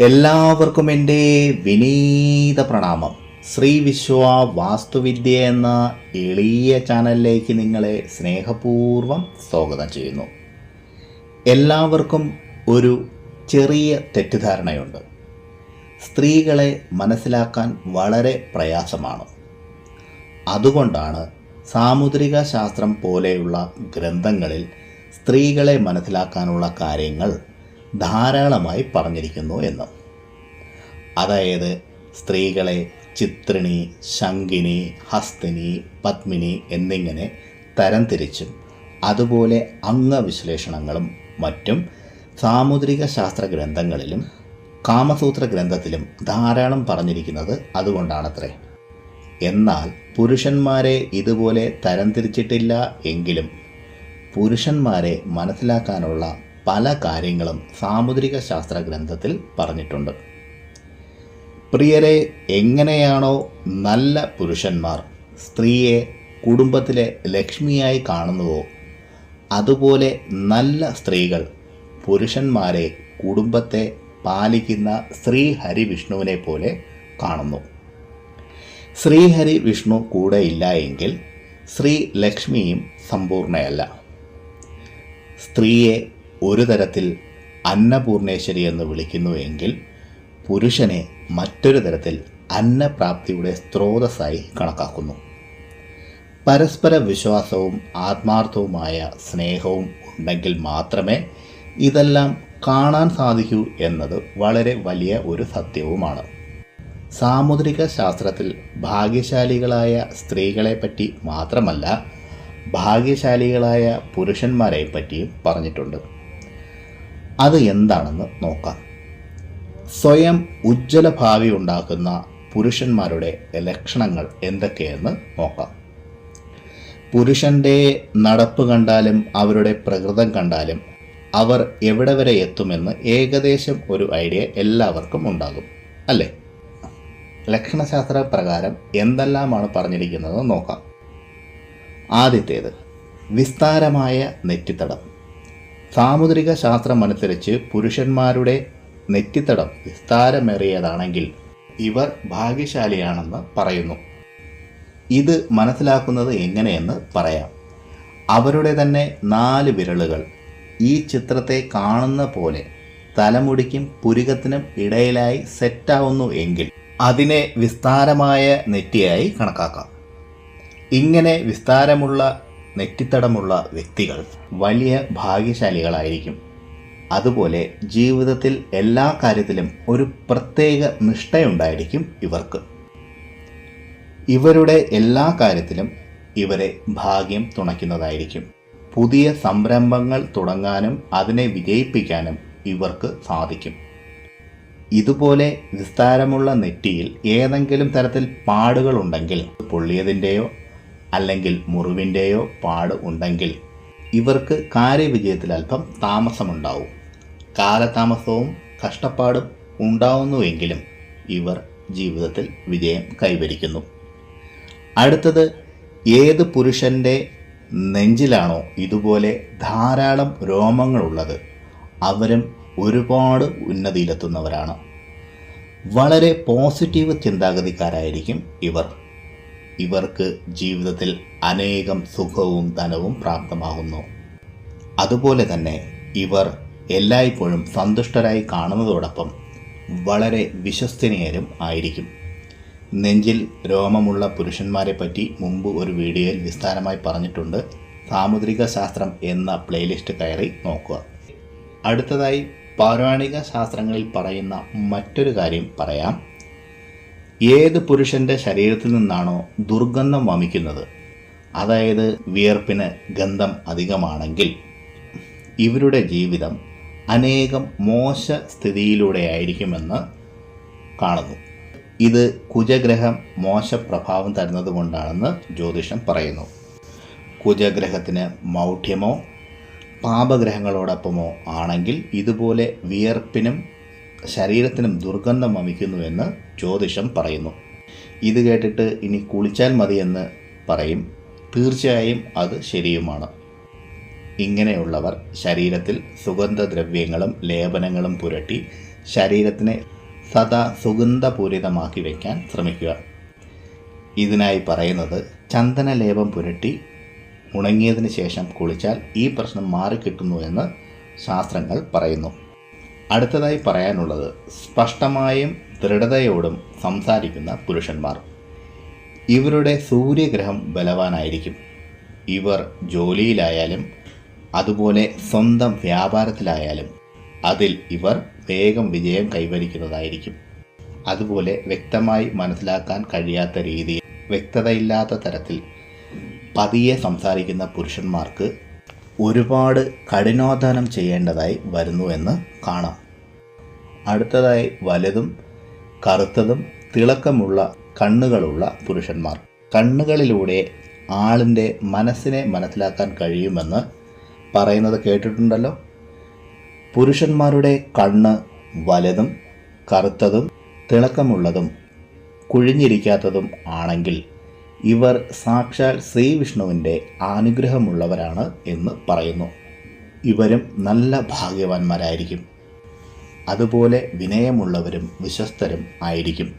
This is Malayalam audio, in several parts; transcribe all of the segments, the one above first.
എല്ലാവർക്കും എന്റെ വിനീത പ്രണാമം. ശ്രീ വിശ്വ വാസ്തുവിദ്യ എന്ന എളിയ ചാനലിലേക്ക് നിങ്ങളെ സ്നേഹപൂർവം സ്വാഗതം ചെയ്യുന്നു. എല്ലാവർക്കും ഒരു ചെറിയ തെറ്റിദ്ധാരണയുണ്ട്. സ്ത്രീകളെ മനസ്സിലാക്കാൻ വളരെ പ്രയാസമാണ്. അതുകൊണ്ടാണ് സാമുദ്രിക ശാസ്ത്രം പോലെയുള്ള ഗ്രന്ഥങ്ങളിൽ സ്ത്രീകളെ മനസ്സിലാക്കാനുള്ള കാര്യങ്ങൾ ധാരാളമായി പറഞ്ഞിരിക്കുന്നു എന്ന്. അതായത് സ്ത്രീകളെ ചിത്രിണി ശങ്കിനി ഹസ്തിനി പത്മിനി എന്നിങ്ങനെ തരംതിരിച്ചും അതുപോലെ അംഗവിശ്ലേഷണങ്ങളും മറ്റും സാമുദ്രിക ശാസ്ത്ര ഗ്രന്ഥങ്ങളിലും കാമസൂത്ര ഗ്രന്ഥത്തിലും ധാരാളം പറഞ്ഞിരിക്കുന്നത് അതുകൊണ്ടാണത്രേ. എന്നാൽ പുരുഷന്മാരെ ഇതുപോലെ തരംതിരിച്ചിട്ടില്ല എങ്കിലും പുരുഷന്മാരെ മനസ്സിലാക്കാനുള്ള പല കാര്യങ്ങളും സാമുദ്രിക ശാസ്ത്ര ഗ്രന്ഥത്തിൽ പറഞ്ഞിട്ടുണ്ട്. പ്രിയരെ എങ്ങനെയാണോ നല്ല പുരുഷന്മാർ സ്ത്രീയെ കുടുംബത്തിലെ ലക്ഷ്മിയായി കാണുന്നുവോ അതുപോലെ നല്ല സ്ത്രീകൾ പുരുഷന്മാരെ കുടുംബത്തെ പാലിക്കുന്ന ശ്രീഹരി വിഷ്ണുവിനെ പോലെ കാണുന്നു. ശ്രീഹരി വിഷ്ണു കൂടെ ഇല്ല എങ്കിൽ ശ്രീ ലക്ഷ്മിയും സമ്പൂർണയല്ല സ്ത്രീയെ ഒരു തരത്തിൽ അന്നപൂർണേശ്വരി എന്ന് വിളിക്കുന്നു എങ്കിൽ പുരുഷനെ മറ്റൊരു തരത്തിൽ അന്നപ്രാപ്തിയുടെ സ്രോതസ്സായി കണക്കാക്കുന്നു. പരസ്പര വിശ്വാസവും ആത്മാർത്ഥവുമായ സ്നേഹവും ഉണ്ടെങ്കിൽ മാത്രമേ ഇതെല്ലാം കാണാൻ സാധിക്കൂ എന്നത് വളരെ വലിയ ഒരു സത്യവുമാണ്. സാമുദ്രിക ശാസ്ത്രത്തിൽ ഭാഗ്യശാലികളായ സ്ത്രീകളെപ്പറ്റി മാത്രമല്ല ഭാഗ്യശാലികളായ പുരുഷന്മാരെ പറ്റിയും പറഞ്ഞിട്ടുണ്ട്. അത് എന്താണെന്ന് നോക്കാം. സ്വയം ഉജ്ജ്വല ഭാവി ഉണ്ടാക്കുന്ന പുരുഷന്മാരുടെ ലക്ഷണങ്ങൾ എന്തൊക്കെയെന്ന് നോക്കാം. പുരുഷന്റെ നടപ്പ് കണ്ടാലും അവരുടെ പ്രകൃതം കണ്ടാലും അവർ എവിടെ വരെ എത്തുമെന്ന് ഏകദേശം ഒരു ഐഡിയ എല്ലാവർക്കും ഉണ്ടാകും അല്ലേ? ലക്ഷണശാസ്ത്ര പ്രകാരം എന്തെല്ലാമാണ് പറഞ്ഞിരിക്കുന്നത് നോക്കാം. ആദ്യത്തേത് വിസ്താരമായ നെറ്റിത്തടം. സാമുദ്രിക ശാസ്ത്രം അനുസരിച്ച് പുരുഷന്മാരുടെ നെറ്റിത്തടം വിസ്താരമേറിയതാണെങ്കിൽ ഇവർ ഭാഗ്യശാലിയാണെന്ന് പറയുന്നു. ഇത് മനസ്സിലാക്കുന്നത് എങ്ങനെയെന്ന് പറയാം. അവരുടെ തന്നെ നാല് വിരലുകൾ ഈ ചിത്രത്തെ കാണുന്ന പോലെ തലമുടിക്കും പുരുകത്തിനും ഇടയിലായി സെറ്റാവുന്നു എങ്കിൽ അതിനെ വിസ്താരമായ നെറ്റിയായി കണക്കാക്കാം. ഇങ്ങനെ വിസ്താരമുള്ള നെറ്റിത്തടമുള്ള വ്യക്തികൾ വലിയ ഭാഗ്യശാലികളായിരിക്കും. അതുപോലെ ജീവിതത്തിൽ എല്ലാ കാര്യത്തിലും ഒരു പ്രത്യേക നിഷ്ഠയുണ്ടായിരിക്കും ഇവർക്ക്. ഇവരുടെ എല്ലാ കാര്യത്തിലും ഇവരെ ഭാഗ്യം തുണയ്ക്കുന്നതായിരിക്കും. പുതിയ സംരംഭങ്ങൾ തുടങ്ങാനും അതിനെ വിജയിപ്പിക്കാനും ഇവർക്ക് സാധിക്കും. ഇതുപോലെ വിസ്താരമുള്ള നെറ്റിയിൽ ഏതെങ്കിലും തരത്തിൽ പാടുകളുണ്ടെങ്കിൽ പൊള്ളിയതിന്റെയോ അല്ലെങ്കിൽ മുറിവിന്റെയോ പാട് ഉണ്ടെങ്കിൽ ഇവർക്ക് കാര്യവിജയത്തിൽ അല്പം താമസമുണ്ടാവും. കാലതാമസവും കഷ്ടപ്പാടും ഉണ്ടാവുന്നുവെങ്കിലും ഇവർ ജീവിതത്തിൽ വിജയം കൈവരിക്കുന്നു. അടുത്തത് ഏത് പുരുഷന്റെ നെഞ്ചിലാണോ ഇതുപോലെ ധാരാളം രോമങ്ങളുള്ളത് അവരും ഒരുപാട് ഉന്നതിയിലെത്തുന്നവരാണ്. വളരെ പോസിറ്റീവ് ചിന്താഗതിക്കാരായിരിക്കും ഇവർ. ഇവർക്ക് ജീവിതത്തിൽ അനേകം സുഖവും ധനവും പ്രാപ്തമാകുന്നു. അതുപോലെ തന്നെ ഇവർ എല്ലായ്പ്പോഴും സന്തുഷ്ടരായി കാണുന്നതോടൊപ്പം വളരെ വിശ്വസ്തനീയരും ആയിരിക്കും. നെഞ്ചിൽ രോമമുള്ള പുരുഷന്മാരെ പറ്റി മുമ്പ് ഒരു വീഡിയോയിൽ വിസ്താരമായി പറഞ്ഞിട്ടുണ്ട്. സാമുദ്രിക ശാസ്ത്രം എന്ന പ്ലേലിസ്റ്റ് കയറി നോക്കുക. അടുത്തതായി പൗരാണിക ശാസ്ത്രങ്ങളിൽ പറയുന്ന മറ്റൊരു കാര്യം പറയാം. ഏത് പുരുഷന്റെ ശരീരത്തിൽ നിന്നാണോ ദുർഗന്ധം വമിക്കുന്നത്? അതായത് വിയർപ്പിന് ഗന്ധം അധികമാണെങ്കിൽ ഇവരുടെ ജീവിതം അനേകം മോശ സ്ഥിതിയിലൂടെയായിരിക്കുമെന്ന് കാണുന്നു. ഇത് കുജഗ്രഹം മോശ പ്രഭാവം തരുന്നത് കൊണ്ടാണെന്ന് ജ്യോതിഷം പറയുന്നു. കുജഗ്രഹത്തിന് മൗഢ്യമോ പാപഗ്രഹങ്ങളോടൊപ്പമോ ആണെങ്കിൽ ഇതുപോലെ വിയർപ്പിനും ശരീരത്തിനും ദുർഗന്ധം വമിക്കുന്നുവെന്ന് ജ്യോതിഷം പറയുന്നു. ഇത് കേട്ടിട്ട് ഇനി കുളിച്ചാൽ മതിയെന്ന് പറയും. തീർച്ചയായും അത് ശരിയുമാണ്. ഇങ്ങനെയുള്ളവർ ശരീരത്തിൽ സുഗന്ധദ്രവ്യങ്ങളും ലേപനങ്ങളും പുരട്ടി ശരീരത്തിനെ സദാ സുഗന്ധപൂരിതമാക്കി വയ്ക്കാൻ ശ്രമിക്കുക. ഇതിനായി പറയുന്നത് ചന്ദനലേപം പുരട്ടി ഉണങ്ങിയതിന് ശേഷം കുളിച്ചാൽ ഈ പ്രശ്നം മാറിക്കിട്ടുന്നു എന്ന് ശാസ്ത്രങ്ങൾ പറയുന്നു. അടുത്തതായി പറയാനുള്ളത് സ്പഷ്ടമായും ദൃഢതയോടും സംസാരിക്കുന്ന പുരുഷന്മാർ. ഇവരുടെ സൂര്യഗ്രഹം ബലവാനായിരിക്കും. ഇവർ ജോലിയിലായാലും അതുപോലെ സ്വന്തം വ്യാപാരത്തിലായാലും അതിൽ ഇവർ വേഗം വിജയം കൈവരിക്കുന്നതായിരിക്കും. അതുപോലെ വ്യക്തമായി മനസ്സിലാക്കാൻ കഴിയാത്ത രീതിയിൽ വ്യക്തതയില്ലാത്ത തരത്തിൽ പതിയെ സംസാരിക്കുന്ന പുരുഷന്മാർക്ക് ഒരുപാട് കഠിനോദ്ധാനം ചെയ്യേണ്ടതായി വരുന്നുവെന്ന് കാണാം. അടുത്തതായി വലുതും കറുത്തതും തിളക്കമുള്ള കണ്ണുകളുള്ള പുരുഷന്മാർ. കണ്ണുകളിലൂടെ ആളിന്റെ മനസ്സിനെ മനസ്സിലാക്കാൻ കഴിയുമെന്ന് പറയുന്നത് കേട്ടിട്ടുണ്ടല്ലോ. പുരുഷന്മാരുടെ കണ്ണ് വലുതും കറുത്തതും തിളക്കമുള്ളതും കുഴിഞ്ഞിരിക്കാത്തതും ആണെങ്കിൽ ഇവർ സാക്ഷാൽ ശ്രീവിഷ്ണുവിന്റെ അനുഗ്രഹമുള്ളവരാണ് എന്ന് പറയുന്നു. ഇവരും നല്ല ഭാഗ്യവാന്മാരായിരിക്കും. അതുപോലെ വിനയമുള്ളവരും വിശ്വസ്തരും ആയിരിക്കും.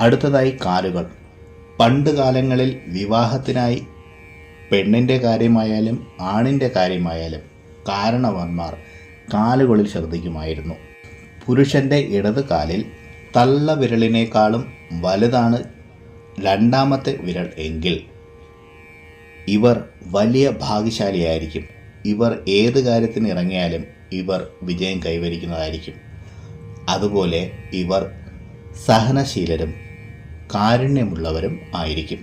അടുത്തതായി കാലുകൾ. പണ്ട് കാലങ്ങളിൽ വിവാഹത്തിനായി പെണ്ണിന്റെ കാര്യമായാലും ആണിന്റെ കാര്യമായാലും കാരണവന്മാർ കാലുകളിൽ ശ്രദ്ധിക്കുമായിരുന്നു. പുരുഷന്റെ ഇടത് കാലിൽ തള്ള വിരലിനേക്കാളും വലുതാണ് രണ്ടാമത്തെ വിരൽ എങ്കിൽ ഇവർ വലിയ ഭാഗ്യശാലിയായിരിക്കും. ഇവർ ഏത് കാര്യത്തിന് ഇറങ്ങിയാലും ഇവർ വിജയം കൈവരിക്കുന്നതായിരിക്കും. അതുപോലെ ഇവർ സഹനശീലരും കാരുണ്യമുള്ളവരും ആയിരിക്കും.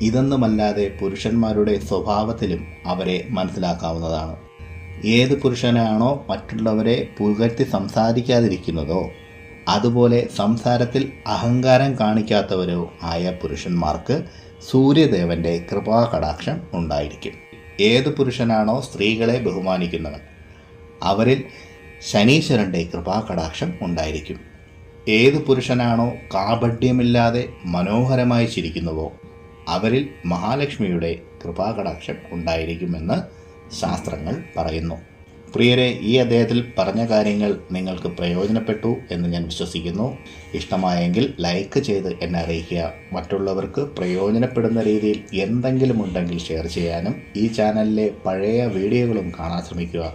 ഇതൊന്നുമല്ലാതെ പുരുഷന്മാരുടെ സ്വഭാവത്തിലും അവരെ മനസ്സിലാക്കാവുന്നതാണ്. ഏത് പുരുഷനാണോ മറ്റുള്ളവരെ പുകഴ്ത്തി സംസാരിക്കാതിരിക്കുന്നതോ അതുപോലെ സംസാരത്തിൽ അഹങ്കാരം കാണിക്കാത്തവരോ ആയ പുരുഷന്മാർക്ക് സൂര്യദേവന്റെ കൃപാകടാക്ഷം ഉണ്ടായിരിക്കും. ഏത് പുരുഷനാണോ സ്ത്രീകളെ ബഹുമാനിക്കുന്നവൻ അവരിൽ ശനീശ്വരന്റെ കൃപാകടാക്ഷം ഉണ്ടായിരിക്കും. ഏത് പുരുഷനാണോ കാപഢ്യമില്ലാതെ മനോഹരമായി ചിരിക്കുന്നുവോ അവരിൽ മഹാലക്ഷ്മിയുടെ കൃപാകടാക്ഷം ഉണ്ടായിരിക്കുമെന്ന് ശാസ്ത്രങ്ങൾ പറയുന്നു. പ്രിയരെ ഈ അദ്ദേഹത്തിൽ പറഞ്ഞ കാര്യങ്ങൾ നിങ്ങൾക്ക് പ്രയോജനപ്പെട്ടു എന്ന് ഞാൻ വിശ്വസിക്കുന്നു. ഇഷ്ടമായെങ്കിൽ ലൈക്ക് ചെയ്ത് എന്നെ അറിയിക്കുക. മറ്റുള്ളവർക്ക് പ്രയോജനപ്പെടുന്ന രീതിയിൽ എന്തെങ്കിലും ഉണ്ടെങ്കിൽ ഷെയർ ചെയ്യാനും ഈ ചാനലിലെ പഴയ വീഡിയോകളും കാണാൻ ശ്രമിക്കുക.